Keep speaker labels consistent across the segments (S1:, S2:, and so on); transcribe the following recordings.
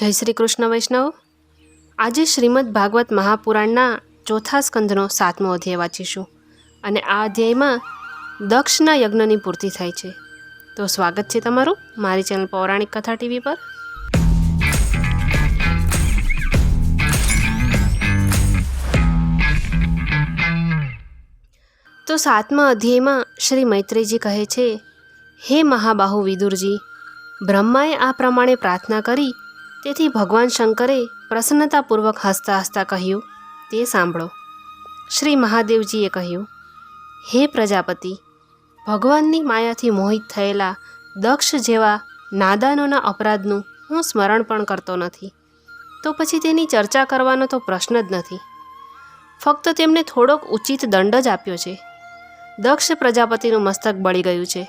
S1: જય શ્રી કૃષ્ણ, વૈષ્ણવ. આજે શ્રીમદ ભાગવત મહાપુરાણના ચોથા સ્કંધનો સાતમો અધ્યાય વાંચીશું અને આ અધ્યાયમાં દક્ષના યજ્ઞની પૂર્તિ થાય છે. તો સ્વાગત છે તમારું મારી ચેનલ પૌરાણિક કથા ટીવી પર. તો સાતમા અધ્યાયમાં શ્રી મૈત્રીજી કહે છે, હે મહાબાહુ વિદુરજી, બ્રહ્માએ આ પ્રમાણે પ્રાર્થના કરી તેથી ભગવાન શંકરે પ્રસન્નતાપૂર્વક હસતા હસતા કહ્યું, તે સાંભળો. શ્રી મહાદેવજીએ કહ્યું, હે પ્રજાપતિ, ભગવાનની માયાથી મોહિત થયેલા દક્ષ જેવા નાદાનોના અપરાધનું હું સ્મરણ પણ કરતો નથી. તો પછી તેની ચર્ચા કરવાનો તો પ્રશ્ન જ નથી. ફક્ત તેમને થોડોક ઉચિત દંડ જ આપ્યો છે. દક્ષ પ્રજાપતિનું મસ્તક બળી ગયું છે.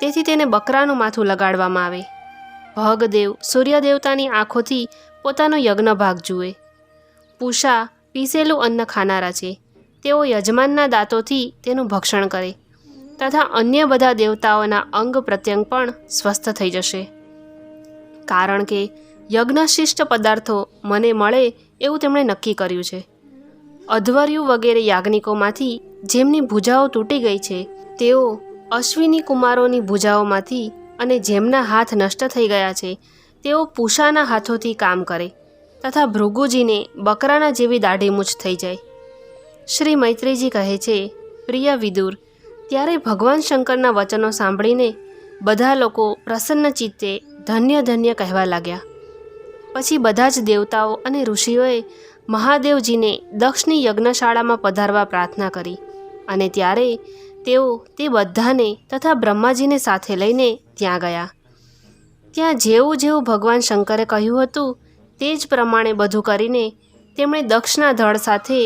S1: તેથી તેને બકરાનું માથું લગાડવામાં આવે. ભગદેવ સૂર્યદેવતાની આંખોથી પોતાનો યજ્ઞ ભાગ જુએ. પૂષા પીસેલું અન્ન ખાનારા છે. તેઓ યજમાનના દાંતોથી તેનું ભક્ષણ કરે તથા અન્ય બધા દેવતાઓના અંગ પ્રત્યંગ પણ સ્વસ્થ થઈ જશે. કારણ કે યજ્ઞશિષ્ટ પદાર્થો મને મળે એવું તેમણે નક્કી કર્યું છે. અધ્વર્યુ વગેરે યાજ્ઞિકોમાંથી જેમની ભૂજાઓ તૂટી ગઈ છે, તેઓ અશ્વિની કુમારોની ભૂજાઓમાંથી અને જેમના હાથ નષ્ટ થઈ ગયા છે, તેઓ પૂષાના હાથોથી કામ કરે તથા ભૃગુજીને બકરાના જેવી દાઢીમૂછ થઈ જાય. શ્રી મૈત્રીજી કહે છે, પ્રિય વિદુર, ત્યારે ભગવાન શંકરના વચનો સાંભળીને બધા લોકો પ્રસન્ન ચિત્તે ધન્ય ધન્ય કહેવા લાગ્યા. પછી બધા જ દેવતાઓ અને ઋષિઓએ મહાદેવજીને દક્ષની યજ્ઞશાળામાં પધારવા પ્રાર્થના કરી અને ત્યારે તેઓ તે બધાને તથા બ્રહ્માજીને સાથે લઈને ત્યાં ગયા. ત્યાં જેવું જેવું ભગવાન શંકરે કહ્યું હતું, તે જ પ્રમાણે બધું કરીને તેમણે દક્ષના ધડ સાથે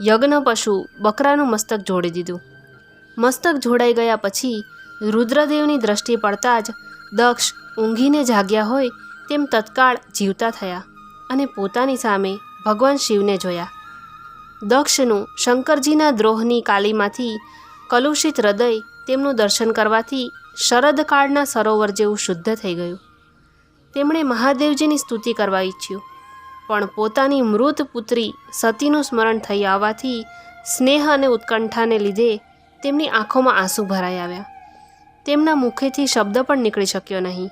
S1: યજ્ઞ પશુ બકરાનું મસ્તક જોડી દીધું. મસ્તક જોડાઈ ગયા પછી રુદ્રદેવની દ્રષ્ટિ પડતા જ દક્ષ ઊંઘીને જાગ્યા હોય તેમ તત્કાળ જીવતા થયા અને પોતાની સામે ભગવાન શિવને જોયા. દક્ષનું શંકરજીના દ્રોહની કાલીમાંથી કલુષિત હૃદય તેમનું દર્શન કરવાથી શરદકાળના સરોવર જેવું શુદ્ધ થઈ ગયું. તેમણે મહાદેવજીની સ્તુતિ કરવા ઈચ્છ્યું, પણ પોતાની મૃત પુત્રી સતીનું સ્મરણ થઈ આવવાથી સ્નેહ અને ઉત્કંઠાને લીધે તેમની આંખોમાં આંસુ ભરાઈ આવ્યા. તેમના મુખેથી શબ્દ પણ નીકળી શક્યો નહીં.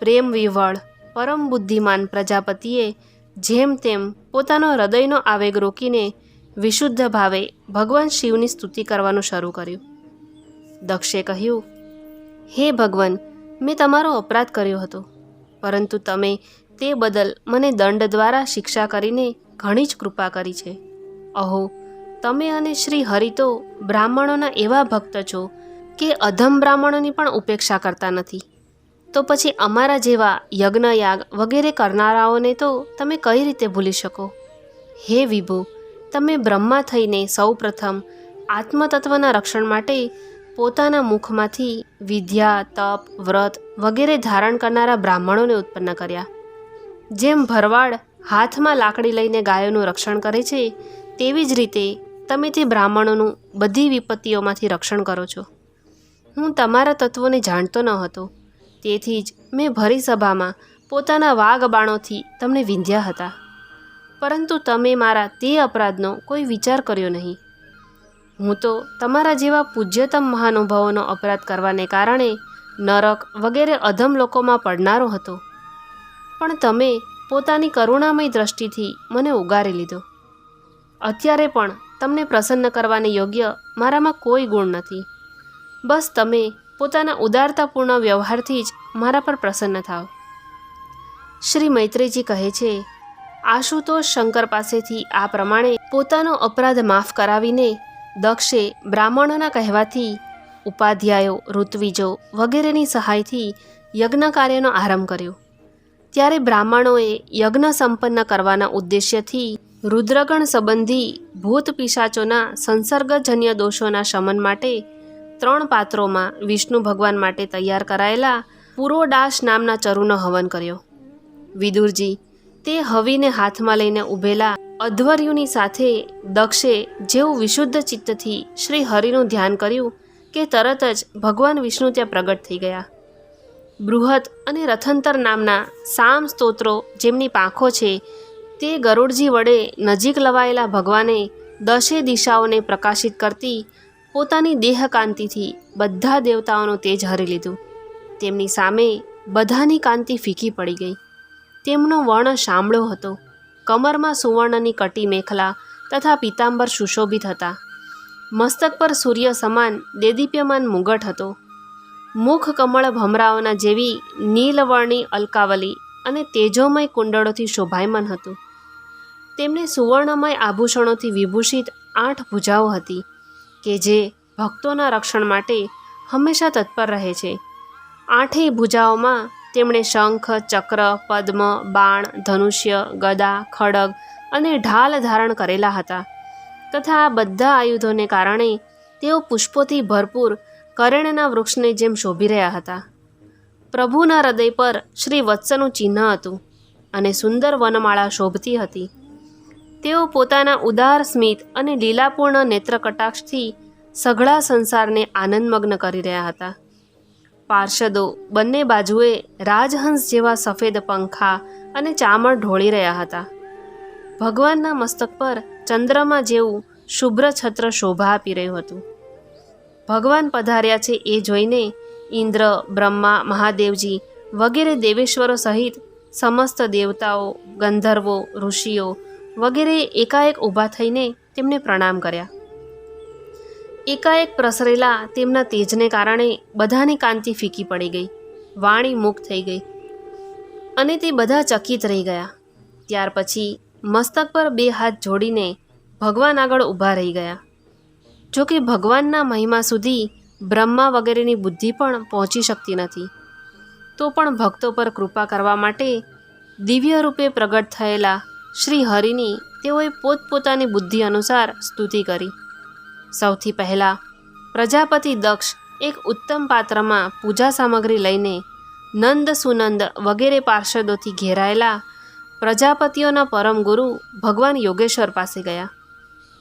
S1: પ્રેમ વિવળ, પરમ બુદ્ધિમાન પ્રજાપતિએ જેમ તેમ પોતાનો હૃદયનો આવેગ રોકીને વિશુદ્ધ ભાવે ભગવાન શિવની સ્તુતિ કરવાનું શરૂ કર્યું. દક્ષે કહ્યું, હે ભગવાન, મેં તમારો અપરાધ કર્યો હતો. પરંતુ તમે તે બદલ મને દંડ દ્વારા શિક્ષા કરીને ઘણી જ કૃપા કરી છે. અહો, તમે અને શ્રી હરિ તો બ્રાહ્મણોના એવા ભક્ત છો કે અધમ બ્રાહ્મણોની પણ ઉપેક્ષા કરતા નથી. તો પછી અમારા જેવા યજ્ઞયાગ વગેરે કરનારાઓને તો તમે કઈ રીતે ભૂલી શકો? હે વિભુ તમે બ્રહ્મા થઈને સૌપ્રથમ આત્મતત્વના રક્ષણ માટે પોતાના મુખમાંથી વિદ્યા, તપ, વ્રત વગેરે ધારણ કરનારા બ્રાહ્મણોને ઉત્પન્ન કર્યા. જેમ ભરવાડ હાથમાં લાકડી લઈને ગાયોનું રક્ષણ કરે છે, તેવી જ રીતે તમે તે બ્રાહ્મણોનું બધી વિપત્તિઓમાંથી રક્ષણ કરો છો. હું તમારા તત્વોને જાણતો ન હતો. તેથી જ મેં ભરી સભામાં પોતાના વાઘ બાણોથી તમને વિંધ્યા હતા. પરંતુ તમે મારા તે અપરાધનો કોઈ વિચાર કર્યો નહીં. હું તો તમારા જેવા પૂજ્યતમ મહાનુભાવોનો અપરાધ કરવાને કારણે નરક વગેરે અધમ લોકોમાં પડનારો હતો. પણ તમે પોતાની કરુણામય દ્રષ્ટિથી મને ઉગારી લીધો. અત્યારે પણ તમને પ્રસન્ન કરવાને યોગ્ય મારામાં કોઈ ગુણ નથી. બસ તમે પોતાના ઉદારતાપૂર્ણ વ્યવહારથી જ મારા પર પ્રસન્ન થાવ શ્રી મૈત્રેયજી કહે છે આશુતોષ શંકર પાસેથી આ પ્રમાણે પોતાનો અપરાધ માફ કરાવીને દક્ષે બ્રાહ્મણોના કહેવાથી ઉપાધ્યાયો, ઋત્વિજો વગેરેની સહાયથી યજ્ઞ કાર્યનો આરંભ કર્યો. ત્યારે બ્રાહ્મણોએ યજ્ઞ સંપન્ન કરવાના ઉદ્દેશ્યથી રુદ્રગણ સંબંધી ભૂત પિશાચોના સંસર્ગજન્ય દોષોના શમન માટે ત્રણ પાત્રોમાં વિષ્ણુ ભગવાન માટે તૈયાર કરાયેલા પુરોડાશ નામના ચરુનો હવન કર્યો. વિદુરજી તે હવીને હાથમાં લઈને ઊભેલા અધ્વર્યુની સાથે દક્ષે જેવું વિશુદ્ધ ચિત્તથી શ્રી હરિનું ધ્યાન કર્યું કે તરત જ ભગવાન વિષ્ણુ ત્યાં પ્રગટ થઈ ગયા. બૃહદ અને રથંતર નામના સામ સ્તોત્રો જેમની પાંખો છે, તે ગરુડજી વડે નજીક લવાયેલા ભગવાને દશે દિશાઓને પ્રકાશિત કરતી પોતાની દેહકાંતિથી બધા દેવતાઓનો તેજ હરી લીધું. તેમની સામે બધાની કાંતિ ફીકી પડી ગઈ. તેમનો વર્ણ શામળો હતો. કમરમાં સુવર્ણની કટી મેખલા તથા પીતાંબર સુશોભિત હતા. મસ્તક પર સૂર્ય સમાન દેદીપ્યમાન મુગટ હતો. મુખ કમળ ભમરાઓના જેવી નીલવર્ણી અલકાવલી અને તેજોમય કુંડળોથી શોભાયમાન હતું. તેમને સુવર્ણમય આભૂષણોથી વિભૂષિત આઠ ભુજાઓ હતી કે જે ભક્તોના રક્ષણ માટે હંમેશા તત્પર રહે છે. આઠેય ભુજાઓમાં તેમણે શંખ, ચક્ર, પદ્મ, બાણ, ધનુષ્ય, ગદા, ખડગ અને ઢાલ ધારણ કરેલા હતા. તથા આ બધા આયુધોને કારણે તેઓ પુષ્પોથી ભરપૂર કરેણના વૃક્ષને જેમ શોભી રહ્યા હતા. પ્રભુના હૃદય પર શ્રી વત્સનું ચિહ્ન હતું અને સુંદર વનમાળા શોભતી હતી. તેઓ પોતાના ઉદાર સ્મિત અને લીલાપૂર્ણ નેત્ર કટાક્ષથી સઘળા સંસારને આનંદમગ્ન કરી રહ્યા હતા. પાર્ષદો બંને બાજુએ રાજહંસ જેવા સફેદ પંખા અને ચામર ઢોળી રહ્યા હતા. ભગવાનના મસ્તક પર ચંદ્રમા જેવું શુભ્ર છત્ર શોભા આપી રહ્યું હતું. ભગવાન પધાર્યા છે એ જોઈને ઇન્દ્ર, બ્રહ્મા, મહાદેવજી વગેરે દેવેશ્વરો સહિત સમસ્ત દેવતાઓ, ગંધર્વો, ઋષિઓ વગેરે એકાએક ઊભા થઈને તેમને પ્રણામ કર્યા. એકાએક પ્રસરેલા તેમના તેજને કારણે બધાની કાંતિ ફીકી પડી ગઈ. વાણી મૂક થઈ ગઈ. અને તે બધા ચકિત રહી ગયા. ત્યાર પછી મસ્તક પર બે હાથ જોડીને ભગવાન આગળ ઊભા રહી ગયા. જોકે ભગવાનના મહિમા સુધી બ્રહ્મા વગેરેની બુદ્ધિ પણ પહોંચી શકતી નથી. તો પણ ભક્તો પર કૃપા કરવા માટે દિવ્ય રૂપે પ્રગટ થયેલા શ્રી હરિની તેઓએ પોતપોતાની બુદ્ધિ અનુસાર સ્તુતિ કરી. સૌથી પહેલાં પ્રજાપતિ દક્ષ એક ઉત્તમ પાત્રમાં પૂજા સામગ્રી લઈને નંદ સુનંદ વગેરે પાર્ષદોથી ઘેરાયેલા પ્રજાપતિઓના પરમ ગુરુ ભગવાન યોગેશ્વર પાસે ગયા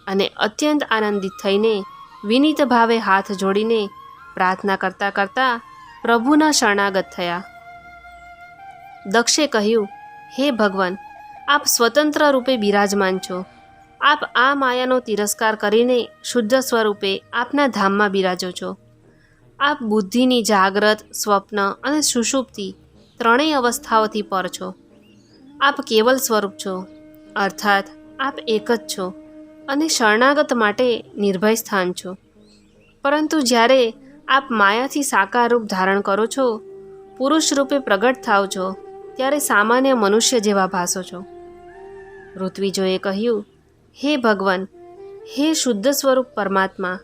S1: અને અત્યંત આનંદિત થઈને વિનીત ભાવે હાથ જોડીને પ્રાર્થના કરતાં કરતાં પ્રભુના શરણાગત થયા. દક્ષે કહ્યું, હે ભગવાન, આપ સ્વતંત્ર રૂપે બિરાજમાન છો. આપ આ માયાનો તિરસ્કાર કરીને શુદ્ધ સ્વરૂપે આપના ધામમાં બિરાજો છો. આપ બુદ્ધિની જાગ્રત, સ્વપ્ન અને સુષુપ્તિ ત્રણેય અવસ્થાઓથી પર છો. આપ કેવલ સ્વરૂપ છો. અર્થાત, આપ એક જ છો અને શરણાગત માટે નિર્ભય સ્થાન છો. પરંતુ જ્યારે આપ માયાથી સાકાર રૂપ ધારણ કરો છો, પુરુષ રૂપે પ્રગટ થાવ છો, ત્યારે સામાન્ય મનુષ્ય જેવા ભાસો છો. ઋત્વિજોએ કહ્યું હે ભગવાન, હે શુદ્ધ સ્વરૂપ પરમાત્મા,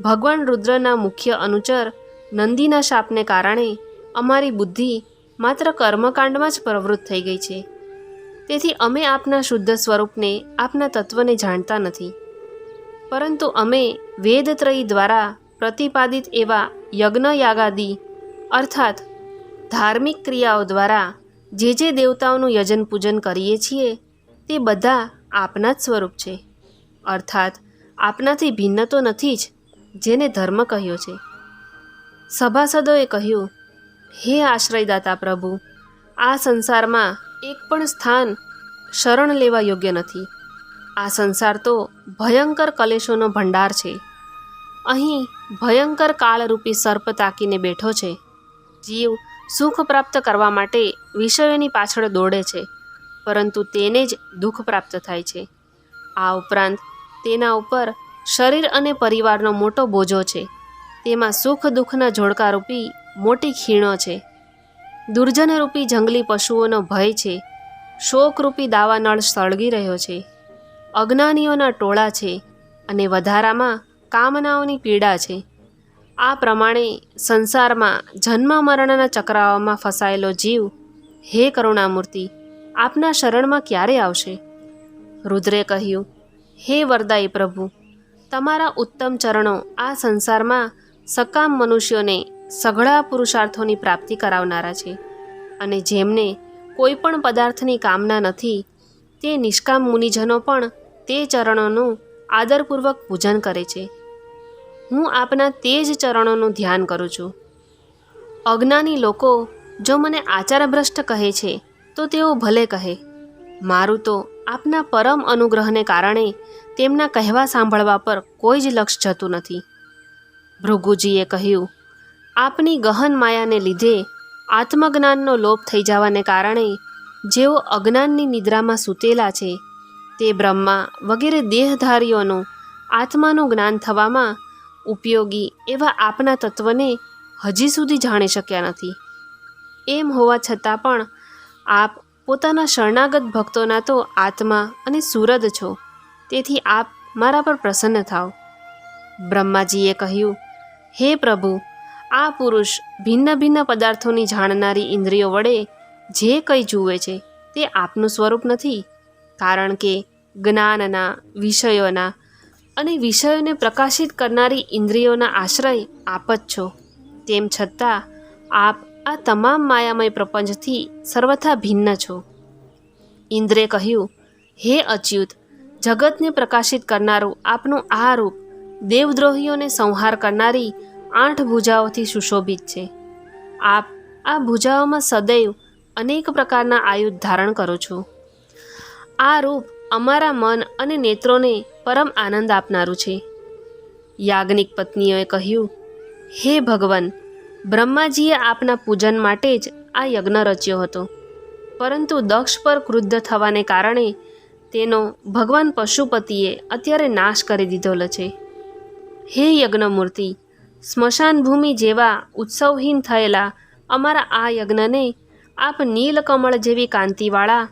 S1: ભગવાન રુદ્રના મુખ્ય અનુચર નંદીના શાપને કારણે અમારી બુદ્ધિ માત્ર કર્મકાંડમાં જ પ્રવૃત્ત થઈ ગઈ છે. તેથી અમે આપના શુદ્ધ સ્વરૂપને, આપના તત્વને જાણતા નથી. પરંતુ અમે વેદત્રયી દ્વારા પ્રતિપાદિત એવા યજ્ઞ યાગાદિ અર્થાત ધાર્મિક ક્રિયાઓ દ્વારા જે જે દેવતાઓનું યજન પૂજન કરીએ છીએ, તે બધા આપના જ સ્વરૂપ છે. અર્થાત, આપનાથી ભિન્ન તો નથી જ, જેને ધર્મ કહ્યો છે. સભાસદોએ કહ્યું, હે આશ્રયદાતા પ્રભુ, આ સંસારમાં એક પણ સ્થાન શરણ લેવા યોગ્ય નથી. આ સંસાર તો ભયંકર કલેશોનો ભંડાર છે. અહીં ભયંકર કાળરૂપી સર્પ તાકીને બેઠો છે. જીવ સુખ પ્રાપ્ત કરવા માટે વિષયોની પાછળ દોડે છે. પરંતુ તેને જ દુઃખ પ્રાપ્ત થાય છે. આ ઉપરાંત તેના ઉપર શરીર અને પરિવારનો મોટો બોજો છે. તેમાં સુખ દુઃખના જોડકારૂપી મોટી ખીણો છે. દુર્જનરૂપી જંગલી પશુઓનો ભય છે. શોકરૂપી દાવાનળ સળગી રહ્યો છે. અજ્ઞાનીઓના ટોળા છે અને વધારામાં કામનાઓની પીડા છે. આ પ્રમાણે સંસારમાં જન્મ મરણના ચક્રાઓમાં ફસાયેલો જીવ હે કરુણામૂર્તિ આપના શરણમાં ક્યારે આવશે? રુદ્રે કહ્યું, હે વરદાઈ પ્રભુ, તમારા ઉત્તમ ચરણો આ સંસારમાં સકામ મનુષ્યોને સઘળા પુરુષાર્થોની પ્રાપ્તિ કરાવનારા છે અને જેમને કોઈ પણ પદાર્થની કામના નથી, તે નિષ્કામ મુનિજનો પણ તે ચરણોનું આદરપૂર્વક પૂજન કરે છે. હું આપના તે જ ચરણોનું ધ્યાન કરું છું. અજ્ઞાની લોકો જો મને આચારભ્રષ્ટ કહે છે તો તેઓ ભલે કહે, મારું તો આપના પરમ અનુગ્રહને કારણે તેમના કહેવા સાંભળવા પર કોઈ જ લક્ષ જતું નથી. ભૃગુજીએ કહ્યું, આપની ગહન માયાને લીધે આત્મજ્ઞાનનો લોપ થઈ જવાને કારણે જેઓ અજ્ઞાનની નિદ્રામાં સૂતેલા છે, તે બ્રહ્મા વગેરે દેહધારીઓનું આત્માનું જ્ઞાન થવામાં ઉપયોગી એવા આપના તત્વને હજી સુધી જાણી શક્યા નથી. એમ હોવા છતાં પણ આપ પોતાના શરણાગત ભક્તોના તો આત્મા અને સુરદ છો. તેથી આપ મારા પર પ્રસન્ન થાઓ બ્રહ્માજીએ કહ્યું, હે પ્રભુ, આ પુરુષ ભિન્ન ભિન્ન પદાર્થોની જાણનારી ઇન્દ્રિયો વડે જે કંઈ જુએ છે તે આપનું સ્વરૂપ નથી. કારણ કે જ્ઞાનના, વિષયોના અને વિષયોને પ્રકાશિત કરનારી ઇન્દ્રિયોના આશ્રય આપ જ છો. તેમ છતાં, આપ આ તમામ માયામય પ્રપંચથી સર્વથા ભિન્ન છો. ઇન્દ્રે કહ્યું, હે અચ્યુત, જગતને પ્રકાશિત કરનારું આપનું આ રૂપ દેવદ્રોહીઓને સંહાર કરનારી આઠ ભુજાઓથી સુશોભિત છે. આપ આ ભુજાઓમાં સદૈવ અનેક પ્રકારના આયુધ ધારણ કરો છો. આ રૂપ અમારા મન અને નેત્રોને પરમ આનંદ આપનારું છે. યાજ્ઞિક પત્નીઓએ કહ્યું, હે ભગવાન બ્રહ્માજીએ આપના પૂજન માટે જ આ યજ્ઞ રચ્યો હતો. પરંતુ દક્ષ પર ક્રુદ્ધ થવાને કારણે તેનો ભગવાન પશુપતિએ અત્યારે નાશ કરી દીધેલો છે. હે યજ્ઞમૂર્તિ સ્મશાન ભૂમિ જેવા ઉત્સવહીન થયેલા અમારા આ યજ્ઞને આપ નીલકમળ જેવી કાંતિવાળા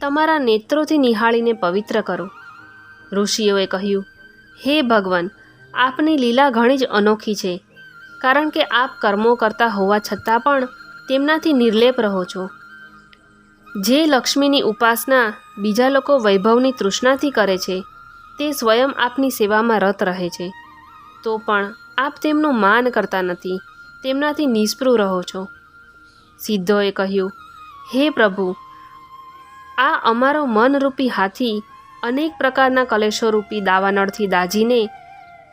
S1: તમારા નેત્રોથી નિહાળીને પવિત્ર કરો. ઋષિઓએ કહ્યું, હે ભગવાન, આપની લીલા ઘણી જ અનોખી છે. કારણ કે આપ કર્મો કરતા હોવા છતાં પણ તેમનાથી નિર્લેપ રહો છો. જે લક્ષ્મીની ઉપાસના બીજા લોકો વૈભવની તૃષ્ણાથી કરે છે, તે સ્વયં આપની સેવામાં રત રહે છે. તો પણ આપ તેમનું માન કરતા નથી, તેમનાથી નિષ્પૃહ રહો છો. સિદ્ધોએ કહ્યું, હે પ્રભુ, આ અમારો મનરૂપી હાથી અનેક પ્રકારના કલેશોરૂપી દાવાનળથી દાજીને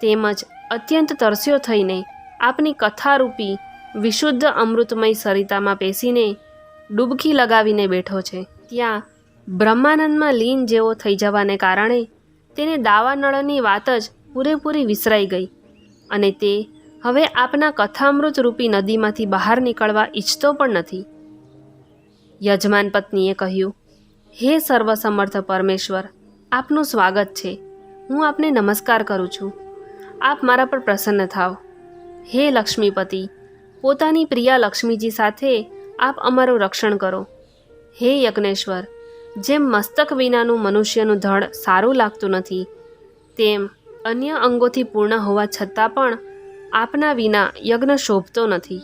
S1: તેમજ અત્યંત તરસ્યો થઈને આપની કથારૂપી વિશુદ્ધ અમૃતમય સરિતામાં બેસીને ડૂબકી લગાવીને બેઠો છે. ત્યાં બ્રહ્માનંદમાં લીન જેવો થઈ જવાને કારણે તેને દાવાનળની વાત જ પૂરેપૂરી વિસરાઈ ગઈ અને તે હવે આપના કથામૃત રૂપી નદીમાંથી બહાર નીકળવા ઈચ્છતો પણ નથી. યજમાન પત્નીએ કહ્યું, હે સર્વસમર્થ પરમેશ્વર, આપનું સ્વાગત છે. હું આપને નમસ્કાર કરું છું. આપ મારા પર પ્રસન્ન થાવ. હે લક્ષ્મીપતિ, પોતાની પ્રિયા લક્ષ્મીજી સાથે આપ અમારું રક્ષણ કરો. હે યજ્ઞેશ્વર, જેમ મસ્તક વિનાનું મનુષ્યનું ધડ સારું લાગતું નથી, તેમ અન્ય અંગોથી પૂર્ણ હોવા છતાં પણ આપના વિના યજ્ઞ શોભતો નથી.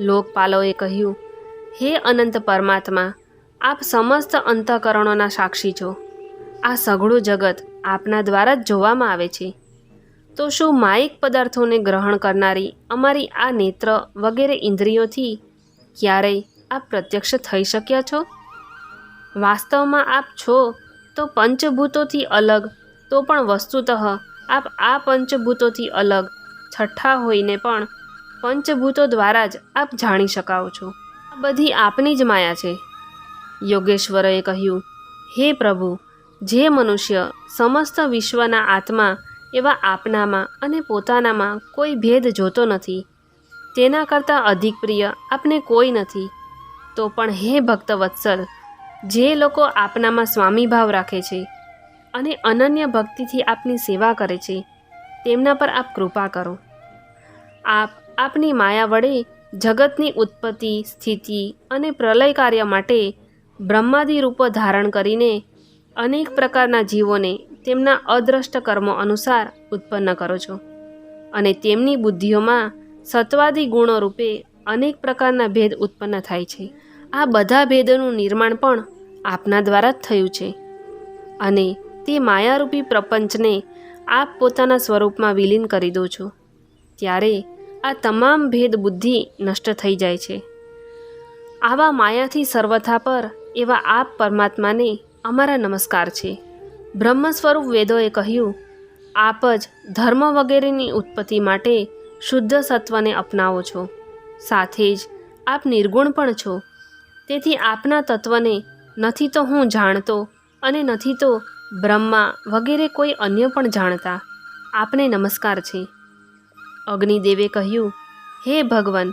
S1: લોકપાલોએ કહ્યું, હે અનંત પરમાત્મા, આપ સમસ્ત અંતઃકરણોના સાક્ષી છો. આ સઘળું જગત આપના દ્વારા જ જોવામાં આવે છે. તો શું માયિક પદાર્થોને ગ્રહણ કરનારી અમારી આ નેત્ર વગેરે ઇન્દ્રિયોથી ક્યારેય આપ પ્રત્યક્ષ થઈ શક્યા છો? વાસ્તવમાં આપ છો તો પંચભૂતોથી અલગ, તો પણ વસ્તુતઃ આપ આ પંચભૂતોથી અલગ છઠ્ઠા હોઈને પણ પંચભૂતો દ્વારા જ આપ જાણી શકાઓ છો. આ બધી આપની જ માયા છે. યોગેશ્વરએ કહ્યું, હે પ્રભુ, જે મનુષ્ય સમસ્ત વિશ્વના આત્મા એવા આપનામાં અને પોતાનામાં કોઈ ભેદ જોતો નથી. તેના કરતાં અધિક પ્રિય આપને કોઈ નથી. તો પણ હે ભક્ત વત્સલ, જે લોકો આપનામાં સ્વામી ભાવ રાખે છે અને અનન્ય ભક્તિથી આપની સેવા કરે છે, તેમના પર આપ કૃપા કરો. આપ આપની માયા વડે જગતની ઉત્પત્તિ, સ્થિતિ અને પ્રલય કાર્ય માટે બ્રહ્માદિ રૂપો ધારણ કરીને અનેક પ્રકારના જીવોને તેમના અદ્રષ્ટ કર્મો અનુસાર ઉત્પન્ન કરો છો. અને તેમની બુદ્ધિઓમાં સત્વાદી ગુણો રૂપે અનેક પ્રકારના ભેદ ઉત્પન્ન થાય છે. આ બધા ભેદોનું નિર્માણ પણ આપના દ્વારા જ થયું છે. અને તે માયારૂપી પ્રપંચને આપ પોતાના સ્વરૂપમાં વિલીન કરી દો છો. ત્યારે આ તમામ ભેદ બુદ્ધિ નષ્ટ થઈ જાય છે. આવા માયાથી સર્વથા પર એવા આપ પરમાત્માને અમારા નમસ્કાર છે. બ્રહ્મ સ્વરૂપ વેદોએ કહ્યું, આપ જ ધર્મ વગેરેની ઉત્પત્તિ માટે શુદ્ધ સત્વને અપનાવો છો. સાથે જ આપ નિર્ગુણ પણ છો. તેથી આપના તત્વને નથી તો હું જાણતો અને નથી તો બ્રહ્મા વગેરે કોઈ અન્ય પણ જાણતા. આપને નમસ્કાર છે. અગ્નિદેવે કહ્યું, હે ભગવાન,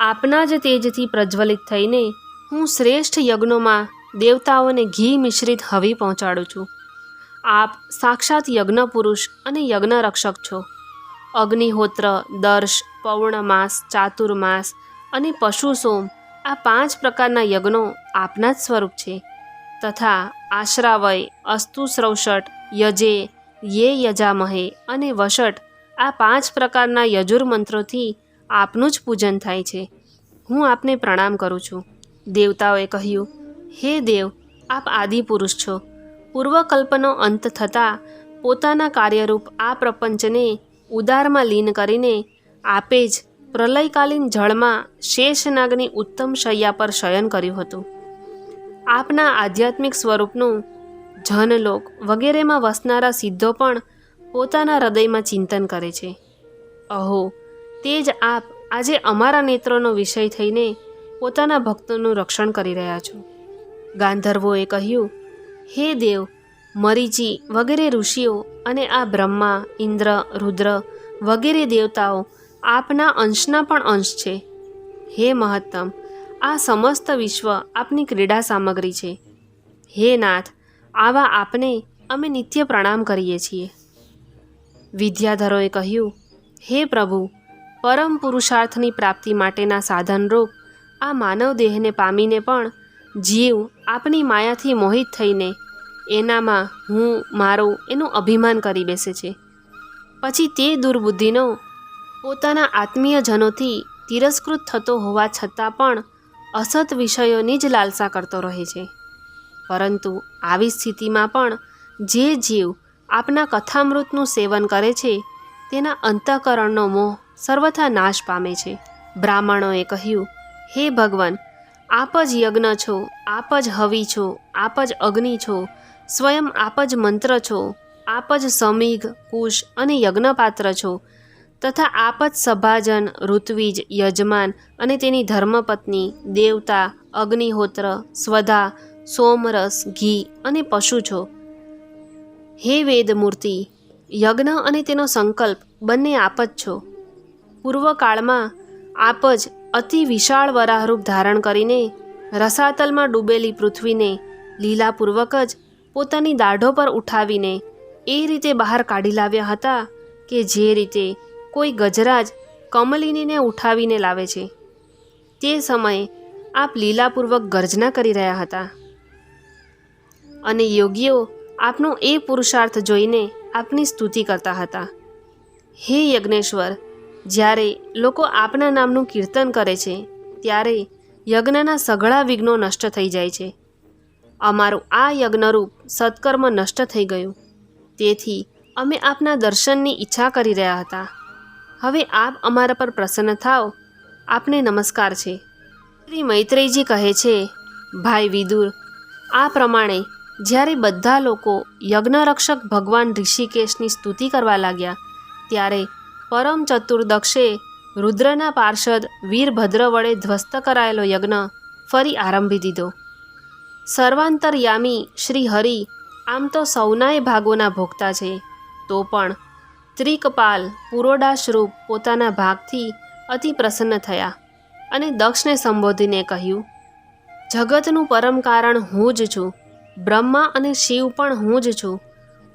S1: આપના જ તેજથી પ્રજ્વલિત થઈને હું શ્રેષ્ઠ યજ્ઞોમાં દેવતાઓને ઘી મિશ્રિત હવી પહોંચાડું છું. આપ સાક્ષાત યજ્ઞ પુરુષ અને યજ્ઞ રક્ષક છો. અગ્નિહોત્ર, દર્શ, પૌર્ણમાસ, ચાતુર્માસ અને પશુ સોમ આ પાંચ પ્રકારના યજ્ઞો આપના જ સ્વરૂપ છે. તથા આશ્રાવય અસ્તુશ્રવષટ યજે, યે યજામહે અને વષટ આ પાંચ પ્રકારના યજુર મંત્રોથી આપનું જ પૂજન થાય છે. હું આપને પ્રણામ કરું છું. દેવતાઓએ કહ્યું, હે દેવ, આપ આદિપુરુષ છો. પૂર્વકલ્પનો અંત થતાં પોતાના કાર્યરૂપ આ પ્રપંચને ઉદારમાં લીન કરીને આપે જ પ્રલયકાલીન જળમાં શેષનાગની ઉત્તમ શૈયા પર શયન કર્યું હતું. આપના આધ્યાત્મિક સ્વરૂપનું જનલોક વગેરેમાં વસનારા સિદ્ધો પણ પોતાના હૃદયમાં ચિંતન કરે છે. અહો, તે જ આપ આજે અમારા નેત્રોનો વિષય થઈને પોતાના ભક્તોનું રક્ષણ કરી રહ્યા છો. ગાંધર્વોએ કહ્યું હે દેવ, મરીચી વગેરે ઋષિઓ અને આ બ્રહ્મા, ઇન્દ્ર, રુદ્ર વગેરે દેવતાઓ આપના અંશના પણ અંશ છે. હે મહત્તમ, આ સમસ્ત વિશ્વ આપની ક્રીડા સામગ્રી છે. હે નાથ, આવા આપને અમે નિત્ય પ્રણામ કરીએ છીએ. વિદ્યાધરોએ કહ્યું, હે પ્રભુ, પરમ પુરુષાર્થની પ્રાપ્તિ માટેના સાધનરૂપ આ માનવ દેહને પામીને પણ જીવ આપણી માયાથી મોહિત થઈને એનામાં હું, મારું એનું અભિમાન કરી બેસે છે. પછી તે દુર્બુદ્ધિનો પોતાના આત્મીયજનોથી તિરસ્કૃત થતો હોવા છતાં પણ અસત વિષયોની જ લાલસા કરતો રહે છે. પરંતુ આવી સ્થિતિમાં પણ જે જીવ આપના કથામૃતનું સેવન કરે છે, તેના અંતઃકરણનો મોહ સર્વથા નાશ પામે છે. બ્રાહ્મણોએ કહ્યું, હે ભગવાન આપ જ યજ્ઞ છો, આપ જ હવિ છો, આપ જ અગ્નિ છો, સ્વયં આપ જ મંત્ર છો, આપ જ સમીઘ, કુશ અને યજ્ઞપાત્ર છો. તથા આપ જ સભાજન, ઋત્વિજ, યજમાન અને તેની ધર્મપત્ની, દેવતા, અગ્નિહોત્ર, સ્વધા, સોમરસ, ઘી અને પશુ છો. હે વેદમૂર્તિ, યજ્ઞ અને તેનો સંકલ્પ બંને આપ જ છો. પૂર્વકાળમાં આપ જ અતિ વિશાળ વરાહરૂપ ધારણ કરીને રસાતલમાં ડૂબેલી પૃથ્વીને લીલાપૂર્વક જ પોતાની દાઢો પર ઉઠાવીને એ રીતે બહાર કાઢી લાવ્યા હતા કે જે રીતે કોઈ ગજરાજ કમલિનીને ઉઠાવીને લાવે છે. તે સમયે આપ લીલાપૂર્વક ગર્જના કરી રહ્યા હતા. અને યોગીઓ આપનો એ પુરુષાર્થ જોઈને આપની સ્તુતિ કરતા હતા. હે યજ્ઞેશ્વર જ્યારે લોકો આપના નામનું કીર્તન કરે છે, ત્યારે યજ્ઞના સઘળા વિઘ્નો નષ્ટ થઈ જાય છે. અમારું આ યજ્ઞરૂપ સત્કર્મ નષ્ટ થઈ ગયું. તેથી અમે આપના દર્શનની ઈચ્છા કરી રહ્યા હતા. હવે આપ અમારા પર પ્રસન્ન થાઓ. આપને નમસ્કાર છે. શ્રી મૈત્રેયજી કહે છે, ભાઈ વિદુર, આ પ્રમાણે જ્યારે બધા લોકો યજ્ઞરક્ષક ભગવાન ઋષિકેશની સ્તુતિ કરવા લાગ્યા, ત્યારે પરમ ચતુર્દક્ષે રુદ્રના પાર્ષદ વીરભદ્ર વડે ધ્વસ્ત કરાયેલો યજ્ઞ ફરી આરંભી દીધો. સર્વાંતરયામી શ્રી હરિ આમ તો સૌનાય ભાગોના ભોગતા છે, તો પણ ત્રિકપાલ પુરોડાશરૂપ પોતાના ભાગથી અતિ પ્રસન્ન થયા અને દક્ષને સંબોધીને કહ્યું, જગતનું પરમ કારણ હું જ છું, બ્રહ્મા અને શિવ પણ હું જ છું.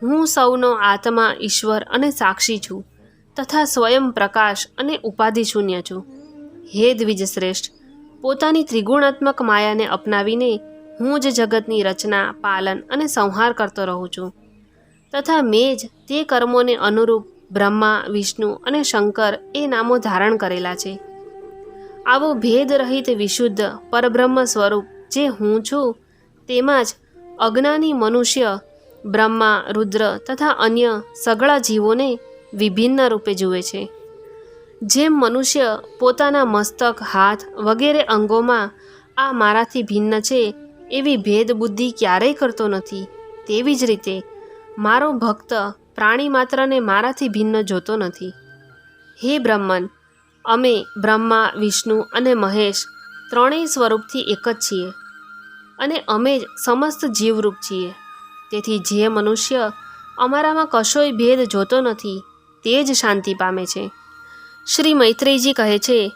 S1: હું સૌનો આત્મા ઈશ્વર અને સાક્ષી છું. તથા સ્વયં પ્રકાશ અને ઉપાધિ શૂન્ય છું. હે દ્વિજ શ્રેષ્ઠ પોતાની ત્રિગુણાત્મક માયાને અપનાવીને હું જ જગતની રચના, પાલન અને સંહાર કરતો રહું છું. તથા મેં જ તે કર્મોને અનુરૂપ બ્રહ્મા, વિષ્ણુ અને શંકર એ નામો ધારણ કરેલા છે. આવો ભેદરહિત વિશુદ્ધ પરબ્રહ્મ સ્વરૂપ જે હું છું, તેમાં જ અજ્ઞાની મનુષ્ય, બ્રહ્મા, રુદ્ર તથા અન્ય સગળા જીવોને વિભિન્ન રૂપે જુએ છે. જેમ મનુષ્ય પોતાના મસ્તક, હાથ વગેરે અંગોમાં આ મારાથી ભિન્ન છે, એવી ભેદ બુદ્ધિ ક્યારેય કરતો નથી. તેવી જ રીતે, મારો ભક્ત પ્રાણી માત્રને મારાથી ભિન્ન જોતો નથી. હે બ્રહ્મન, અમે બ્રહ્મા, વિષ્ણુ અને મહેશ ત્રણેય સ્વરૂપથી એક જ છીએ અને અમે જ સમસ્ત જીવરૂપ છીએ. તેથી જે મનુષ્ય અમારામાં કશોય ભેદ જોતો નથી તે જ શાંતિ પામે છે. શ્રી મૈત્રેયજી કહે છે,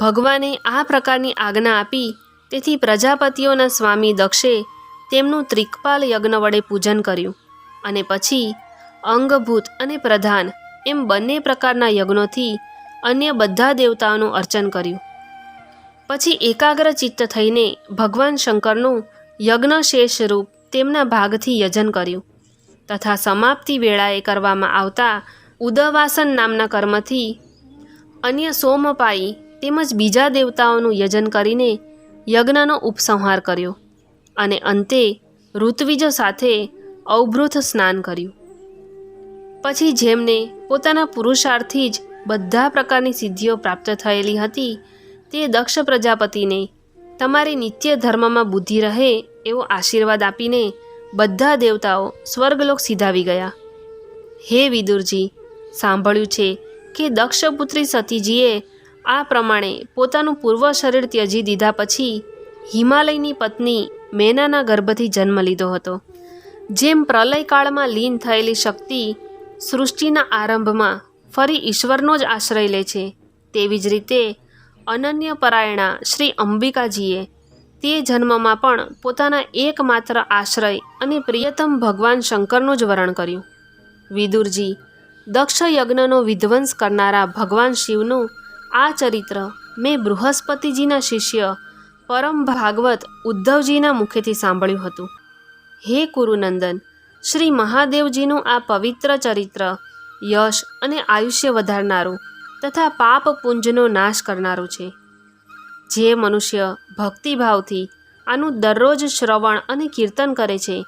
S1: ભગવાને આ પ્રકારની આજ્ઞા આપી, તેથી પ્રજાપતિઓના સ્વામી દક્ષે તેમનું ત્રિકપાલ યજ્ઞ વડે પૂજન કર્યું. અને પછી અંગભૂત અને પ્રધાન એમ બંને પ્રકારના યજ્ઞોથી અન્ય બધા દેવતાઓનું અર્ચન કર્યું. પછી એકાગ્ર ચિત્ત થઈને ભગવાન શંકરનું યજ્ઞશેષ રૂપ તેમના ભાગથી યજન કર્યું. તથા સમાપ્તિ વેળાએ કરવામાં આવતા ઉદવાસન નામના કર્મથી અન્ય સોમપાઈ તેમજ બીજા દેવતાઓનું યજન કરીને યજ્ઞનો ઉપસંહાર કર્યો અને અંતે ઋત્વિજો સાથે અવભૃત સ્નાન કર્યું. પછી જેમને પોતાના પુરુષાર્થથી જ બધા પ્રકારની સિદ્ધિઓ પ્રાપ્ત થયેલી હતી, તે દક્ષ પ્રજાપતિને તમારી નિત્ય ધર્મમાં બુદ્ધિ રહે એવો આશીર્વાદ આપીને બધા દેવતાઓ સ્વર્ગલોક સીધાવી ગયા. હે વિદુરજી સાંભળ્યું છે કે દક્ષપુત્રી સતીજીએ આ પ્રમાણે પોતાનું પૂર્વ શરીર ત્યજી દીધા પછી હિમાલયની પત્ની મેનાના ગર્ભથી જન્મ લીધો હતો. જેમ પ્રલયકાળમાં લીન થયેલી શક્તિ સૃષ્ટિના આરંભમાં ફરી ઈશ્વરનો જ આશ્રય લે છે, તેવી જ રીતે અનન્ય પરાયણા શ્રી અંબિકાજીએ તે જન્મમાં પણ પોતાના એકમાત્ર આશ્રય અને પ્રિયતમ ભગવાન શંકરનું જ વરણ કર્યું. વિદુરજી દક્ષ યજ્ઞનો વિધ્વંસ કરનારા ભગવાન શિવનું આ ચરિત્ર મેં બૃહસ્પતિજીના શિષ્ય પરમ ભાગવત ઉદ્ધવજીના મુખેથી સાંભળ્યું હતું. હે કુરુનંદન, શ્રી મહાદેવજીનું આ પવિત્ર ચરિત્ર યશ અને આયુષ્ય વધારનારું તથા પાપ પુંજનો નાશ કરનારું છે. જે મનુષ્ય ભક્તિભાવથી આનું દરરોજ શ્રવણ અને કીર્તન કરે છે,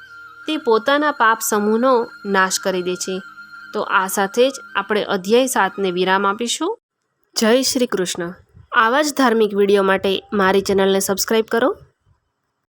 S1: તે પોતાના પાપ સમૂહનો નાશ કરી દે છે. તો આ સાથે જ આપણે અધ્યાય સાતને વિરામ આપીશું. જય શ્રી કૃષ્ણ. આવા જ ધાર્મિક વીડિયો માટે મારી ચેનલને સબસ્ક્રાઈબ કરો.